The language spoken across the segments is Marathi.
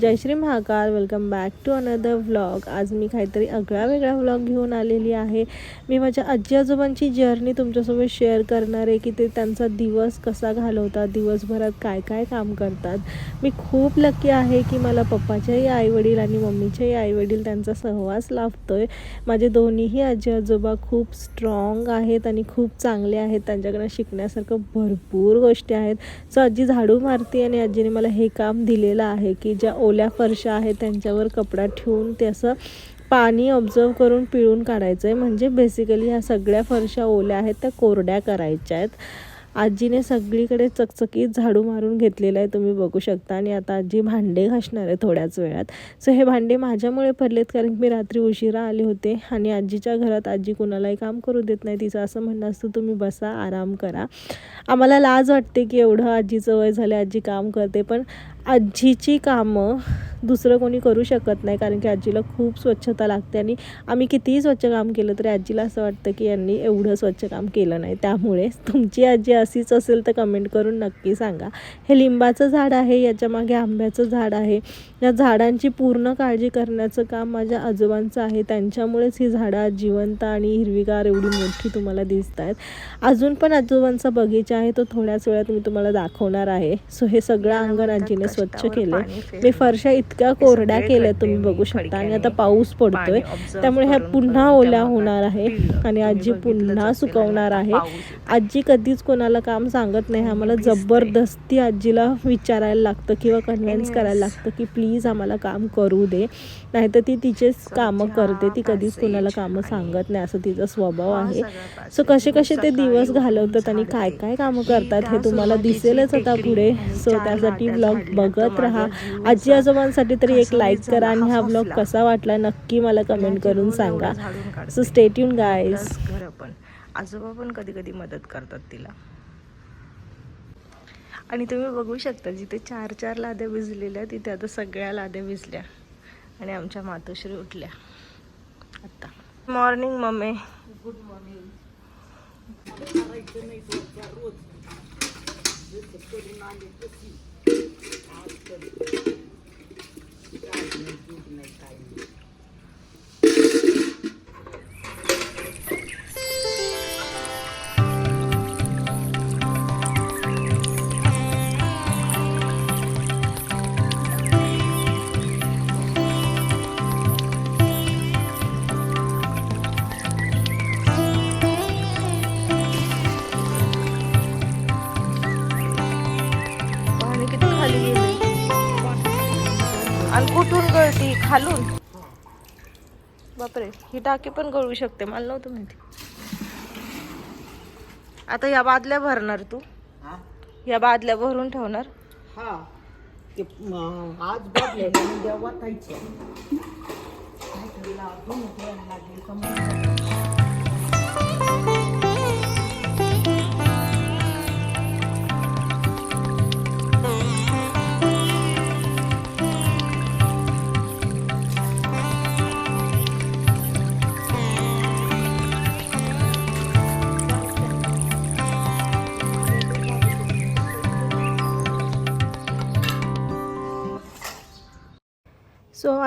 Jai Shri Mahakal. Welcome back to another vlog आज मी काहीतरी आगळा वेगळा व्लॉग घेऊन आलेली आहे. मी माझ्या आजी आजोबांची जर्नी तुमच्यासोबत शेअर करणार आहे की ते त्यांचा दिवस कसा घालवतात दिवसभरात काय काय काम करतात. मी खूप लकी आहे की मला पप्पाच्याही आईवडील आणि मम्मीच्याही आईवडील त्यांचा सहवास लाभतोय. माझे दोन्हीही आजी आजोबा खूप स्ट्रॉंग आहेत आणि खूप चांगले आहेत. त्यांच्याकडनं शिकण्यासारखं भरपूर गोष्टी आहेत. सो आजी झाडू मारते आणि आजीने मला हे काम दिलेलं आहे की ज्या ओल्या फरशा आहेत त्यांच्यावर कपडा ठेवून ते असं पाणी ऑब्झर्व करून पिळून काढायचं आहे म्हणजे बेसिकली ह्या सगळ्या फरशा ओल्या आहेत त्या कोरड्या करायच्या आहेत. आजीने सगळीकडे चकचकीत झाडू मारून घेतलेलं आहे तुम्ही बघू शकता. आणि आता आजी भांडे घासणार आहे थोड्याच वेळात. सो हे भांडे माझ्यामुळे पडलेत कारण की मी रात्री उशिरा आले होते आणि आजीच्या घरात आजी कुणालाही काम करू देत नाही तिचं असं म्हणणं असतं तुम्ही बसा आराम करा. आम्हाला लाज वाटते की एवढं आजीचं वय झालं आजी काम करते. पण आजीची कामं दुसरं कोणी करू शकत नाही कारण की आजीला खूप स्वच्छता लागते आणि आम्ही कितीही स्वच्छ काम केलं तरी आजीला असं वाटतं की यांनी एवढं स्वच्छ काम केलं नाही. त्यामुळे तुमची आजी अशीच असेल तर कमेंट करून नक्की सांगा. हे लिंबाचं झाड आहे याच्या मागे आंब्याचं झाड आहे. या झाडांची पूर्ण काळजी करण्याचं काम माझ्या आजोबांचं आहे. त्यांच्यामुळेच ही झाडं जिवंत आणि हिरवीगार एवढी मोठी तुम्हाला दिसत आहेत. अजून पण आजोबांचा बगीचा आहे तो थोड्याच वेळात मी तुम्हाला दाखवणार आहे. सो हे सगळं अंगण आजीने स्वच्छ केलं मी फरशा इतक्या कोरड्या केल्या तुम्ही बघू शकता. आणि आता पाऊस पडतोय. त्यामुळे ह्या पुन्हा ओल्या होणार आहे आणि आजी पुन्हा सुकवणार आहे. आजी कधीच कोणाला काम सांगत नाही. आम्हाला जबरदस्ती आजीला विचारायला लागतं किंवा कन्व्हिन्स करायला लागतं की प्लीज आम्हाला काम करू दे. नाहीतर ती तिचेच कामं करते. ती कधीच कोणाला कामं सांगत नाही. असं तिचा स्वभाव आहे. सो कसे कसे ते दिवस घालवतात आणि काय काय कामं करतात हे तुम्हाला दिसेलच आता पुढे. सो त्यासाठी ब्लॉग बघत राहा. आजी आजोबांसाठी तरी एक लाईक करा आणि हा ब्लॉग कसा वाटला नक्की मला कमेंट करून सांगा. सो स्टेट्यून गाईज घर पण आजोबा पण कधी कधी मदत करतात तिला. आणि तुम्ही बघू शकता जिथे चार चार लाद्या भिजलेल्या तिथे आता सगळ्या लाद्या भिजल्या. आणि आमच्या मातोश्री उठल्या. आता. Morning mummy. गुड मॉर्निंग पाणी बापरे ही टाकी पण गळू शकते. मला नव्हतं माहिती. आता या बादल्या भरणार तू. या बादल्या भरून ठेवणार. हा. ते आज बदले उद्या वाटायचे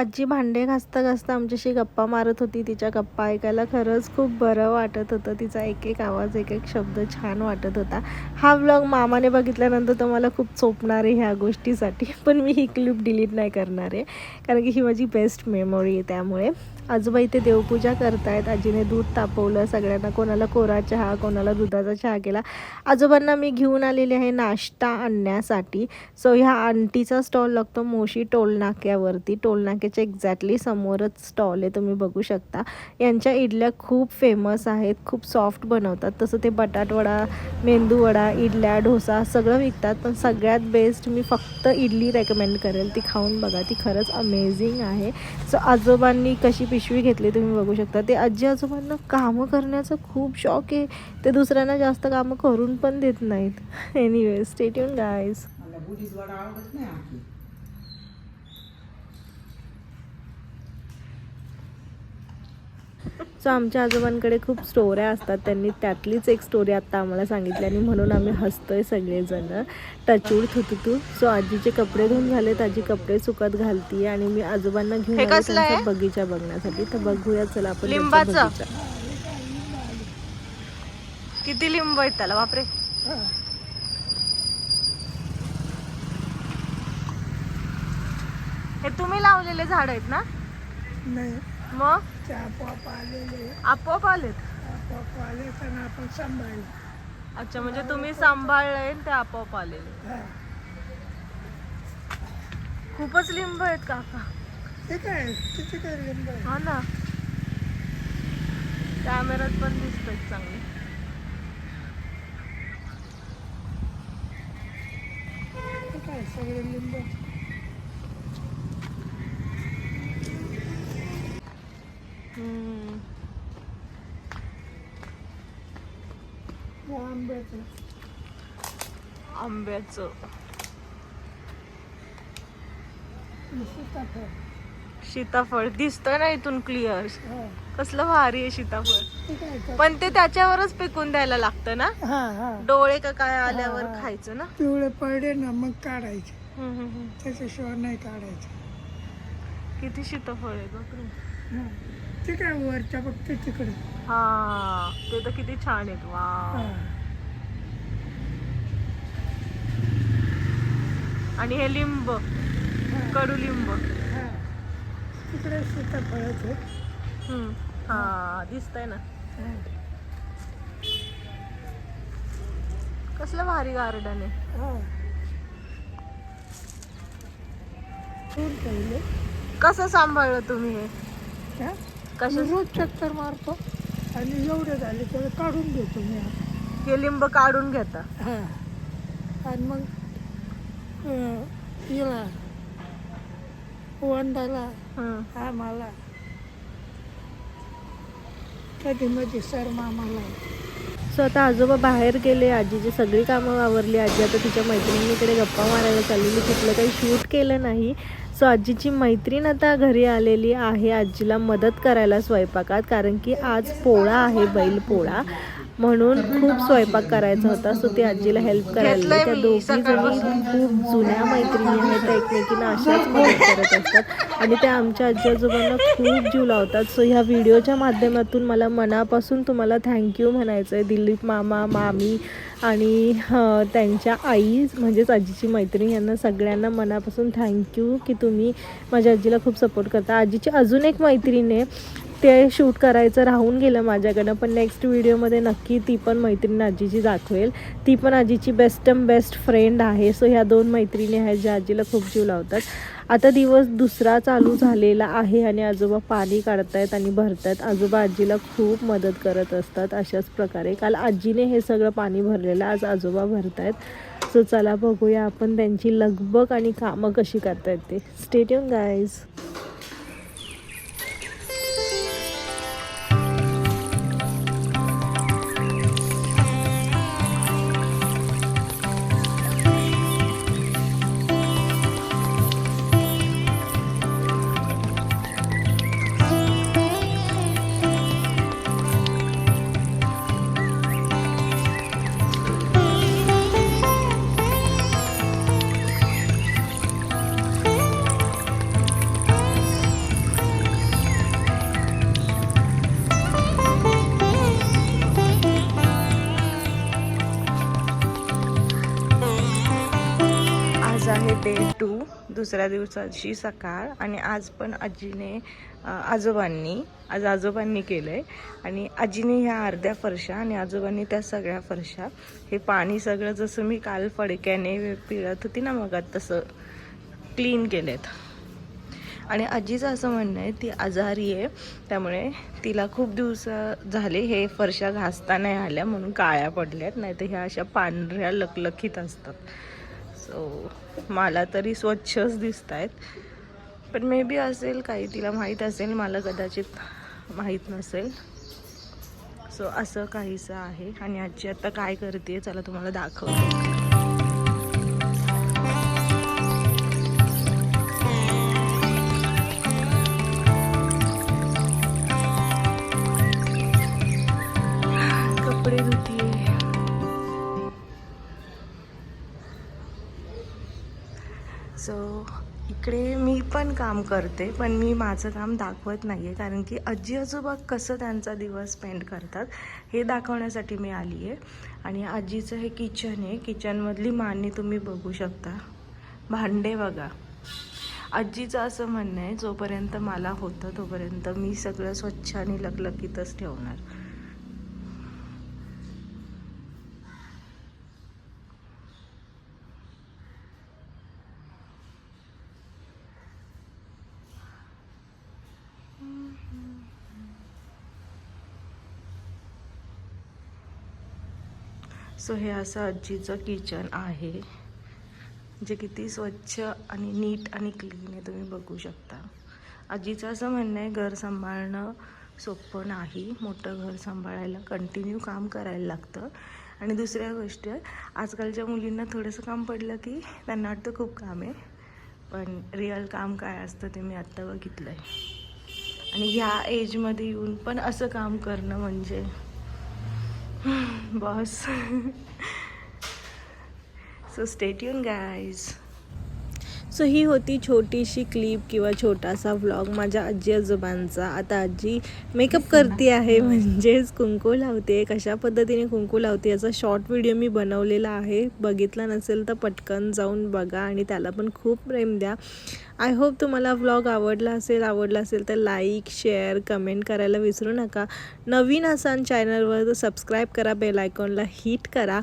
आजी भांडे घासता घासता आमच्याशी गप्पा मारत होती. तिच्या गप्पा ऐकायला खरंच खूप बरं वाटत होतं. तिचा एक एक आवाज एक एक शब्द छान वाटत होता. हा व्लॉग मामाने बघितल्यानंतर तो मला खूप चोपणार आहे ह्या गोष्टीसाठी. पण मी ही क्लिप डिलीट नाही करणार आहे. कारण की ही माझी बेस्ट मेमोरी आहे त्यामुळे. आजोबा इथे देवपूजा करतायत. आजीने दूध तापवलं सगळ्यांना कोणाला कोरा चहा कोणाला दुधाचा चहा केला. आजोबांना मी घेऊन आलेले आहे नाश्ता आणण्यासाठी. सो ह्या आंटीचा स्टॉल लागतो मोशी टोलनाक्यावरती. टोलनाक्याच्या टोल नाक्याच्या एक्झॅक्टली समोरच स्टॉल आहे तुम्ही बघू शकता. यांच्या इडल्या खूप फेमस आहेत खूप सॉफ्ट बनवतात. तसं ते बटाटवडा मेंदूवडा इडल्या डोसा सगळं विकतात. पण सगळ्यात बेस्ट मी फक्त इडली रेकमेंड करेल. ती खाऊन बघा ती खरंच अमेझिंग आहे. सो आजोबांनी कशी पिशवी घेतली तुम्ही बघू शकता. ते आजी आजोबांना कामं करण्याचा खूप शौक आहे. ते दुसऱ्यांना जास्त कामं करून पण देत नाहीत. एनिवे स्टेट गाईज मला सो आमच्या आजोबांकडे खूप स्टोऱ्या असतात. त्यांनी त्यातलीच एक स्टोरी आत्ता आम्हाला सांगितली आणि म्हणून आम्ही हसतोय सगळेजण. टचूड थुतुतू सो आजीचे कपडे धुवून झालेत. आजी कपडे सुकत घालतीये आणि मी आजोबांना घेऊन हे आहे? त्यांचा बगीचा बघण्यासाठी. तर बघूया चला आपण लिंबाचं? बगीचा. किती लिंब आहेत त्याला? बापरे. हे तुम्ही लावलेले झाड आहेत ना? नाही. मग? ते आपोआप आलेले. आपोआप आलेत? आपोआप आले पण आपण सांभाळले. अच्छा म्हणजे तुम्ही सांभाळलंय आणि ते आपोआप आलेले. हा. खूपच लिंब आहेत काका. ते काय किती काय लिंब आहे? हा ना. कॅमेऱ्यात पण दिसतात चांगले. ते काय सगळे लिंब. आंब्याचं. सीताफळ. दिसतंय ना इथून क्लिअर. कसलं भारी आहे सीताफळ. पण ते त्याच्यावरच पिकून द्यायला लागतं ना? डोळे का काय आल्यावर. खायचं ना? पिवळे पडले ना मग काढायचे. त्याच्याशिवाय नाही काढायचे. किती सीताफळ आहे हा. ते काय वरच्या बघते तिकडे. हा ते तर किती छान आहेत. वा. आणि हे लिंब कडुलिंब हा. तिकडे सीताफळच आहे. हा दिसतंय ना. कसलं भारी गार्डन आहे हा. कसं सांभाळलं तुम्ही हे? कसं रोज चक्कर मारतो आणि एवढे झाले तर काढून देतो मी. हे लिंब काढून घेता हा आणि मग हिला हम्म. आम्हाला कधी मध्ये सर मामाला सो आता आजोबा बाहेर गेले आजीची सगळी कामं आवरली आजी आता तिच्या मैत्रिणीकडे गप्पा मारायला चाललेली तिथलं काही शूट केलं नाही. सो आजीची मैत्रीण आता घरी आलेली आहे. आजीला मदत करायला स्वयंपाकात कारण की आज पोळा आहे बैल पोळा. म्हणून खूप स्वयंपाक करायचा होता. सो ती आजीला हेल्प करायला. त्या दोघी जणी. खूप जुन्या मैत्रिणी आहेत त्या एकमेकींना अशाच मदत करत असतात. आणि त्या आमच्या आजी आजोबांना खूप जीव लावतात. सो ह्या व्हिडिओच्या माध्यमातून मला मनापासून तुम्हाला थँक्यू म्हणायचं आहे दिलीप मामा मामी आणि त्यांच्या आई म्हणजेच आजीची मैत्रीण यांना सगळ्यांना मनापासून थँक्यू की तुम्ही माझ्या आजीला खूप सपोर्ट करता. आजीची अजून एक मैत्रीण आहे. ते शूट करायचं राहून गेलं माझ्याकडं पण नेक्स्ट व्हिडिओमध्ये नक्की ती पण मैत्रीण आजीची दाखवेल. ती पण आजीची बेस्ट बेस्ट फ्रेंड आहे. सो ह्या दोन मैत्रिणी आहेत ज्या आजीला खूप जीव लावतात. आता दिवस दुसरा चालू झालेला आहे आणि आजोबा पाणी काढतायत आणि भरतायत. आजोबा आजीला खूप मदत करत असतात अशाच प्रकारे. काल आजीने हे सगळं पाणी भरलेलं आज आजोबा भरतायत. सो चला बघूया आपण त्यांची लगबग आणि कामं कशी करतायत ते. स्टेडियम गाईज आहे डे टू दुसऱ्या दिवसाची सकाळ. आणि आज पण आजीने आजोबांनी आज आजोबांनी केलं आहे आणि आजीने ह्या अर्ध्या फरशा आणि आजोबांनी त्या सगळ्या फरशा. हे पाणी सगळं जसं मी काल फडक्याने पिळत होती ना मग तसं क्लीन केलेत. आणि आजीचं असं म्हणणं आहे ती आजारी आहे. त्यामुळे तिला खूप दिवस झाले हे फरशा घासता नाही आल्या म्हणून काळ्या पडल्यात. नाही तर ह्या अशा पांढऱ्या लखलखीत असतात. सो मला तरी स्वच्छच दिसत आहेत पण मे बी असेल काही तिला माहीत असेल मला कदाचित माहीत नसेल. सो असं काहीसं आहे. आणि आजी आता काय करते चला तुम्हाला दाखवते. मी पण काम करते पण मी माझं काम दाखवत नाही आहे कारण की आजी आजोबा कसं त्यांचा दिवस स्पेंड करतात हे दाखवण्यासाठी मी आली आहे आणि आजीचं हे किचन आहे किचनमधली मांडणी तुम्ही बघू शकता. भांडे बघा. आजीचं असं म्हणणं आहे जोपर्यंत मला होतं तोपर्यंत मी सगळं स्वच्छ आणि लकलकीतच ठेवणार. सो हे असं आजीचं किचन आहे जे किती स्वच्छ आणि नीट आणि क्लीन आहे तुम्ही बघू शकता. आजीचं असं म्हणणं आहे घर सांभाळणं सोपं नाही. मोठं घर सांभाळायला कंटिन्यू काम करायला लागतं. आणि दुसऱ्या गोष्ट आजकालच्या मुलींना थोडंसं काम पडलं की त्यांना वाटतं खूप काम आहे. पण रिअल काम काय असतं ते मी आत्ता बघितलं आहे आणि ह्या एजमध्ये येऊन पण असं काम करणं म्हणजे boss. So stay tuned guys so ही होती छोटीशी क्लिप किंवा छोटासा व्लॉग माझ्या आजी आजोबांचा. आता आजी मेकअप करते आहे म्हणजेच कुंकू लावते. कशा पद्धतीने कुंकू लावते याचा शॉर्ट व्हिडिओ मी बनवलेला आहे. बघितला नसेल तर पटकन जाऊन बघा आणि त्याला पण खूप प्रेम द्या. आय होप तुम्हाला व्लॉग आवडला असेल आवडला असेल तर लाईक शेअर कमेंट करायला विसरू नका. नवीन असाल चॅनलवर तर सबस्क्राईब करा बेल आयकॉनला हिट करा.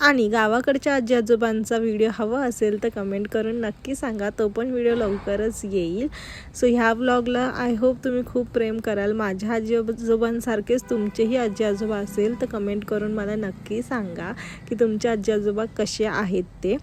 आणि गावाकडच्या आजी आजोबांचा व्हिडिओ हवा असेल तर कमेंट करून नक्की सांगा तो पण व्हिडिओ लवकरच येईल. सो ह्या व्लॉगला आय होप तुम्ही खूप प्रेम कराल. माझ्या आजी आजोबांसारखेच तुमचेही आजी आजोबा असेल तर कमेंट करून मला नक्की सांगा की तुमचे आजी आजोबा कसे आहेत ते.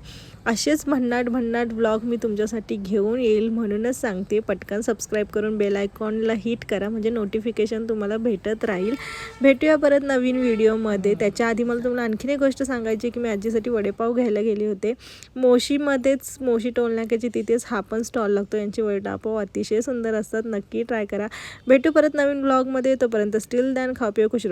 असेच भन्नाट भन्नाट ब्लॉग मी तुमच्यासाठी घेऊन येईल म्हणूनच सांगते. पटकन सबस्क्राईब करून बेल आयकॉनला हिट करा म्हणजे नोटिफिकेशन तुम्हाला भेटत राहील. भेटूया परत नवीन व्हिडिओमध्ये त्याच्या आधी मला तुम्हाला आणखीन एक गोष्ट सांगायची की मी आजीसाठी वडेपाव घ्यायला गेले होते. मोशीमध्येच मोशी टोलनाक्याची तिथेच हा पण स्टॉल लागतो. यांचे वडेपाव अतिशय सुंदर असतात. नक्की ट्राय करा. भेटू परत नवीन ब्लॉगमध्ये तोपर्यंत स्टील दॅन खाऊ पिऊ खुश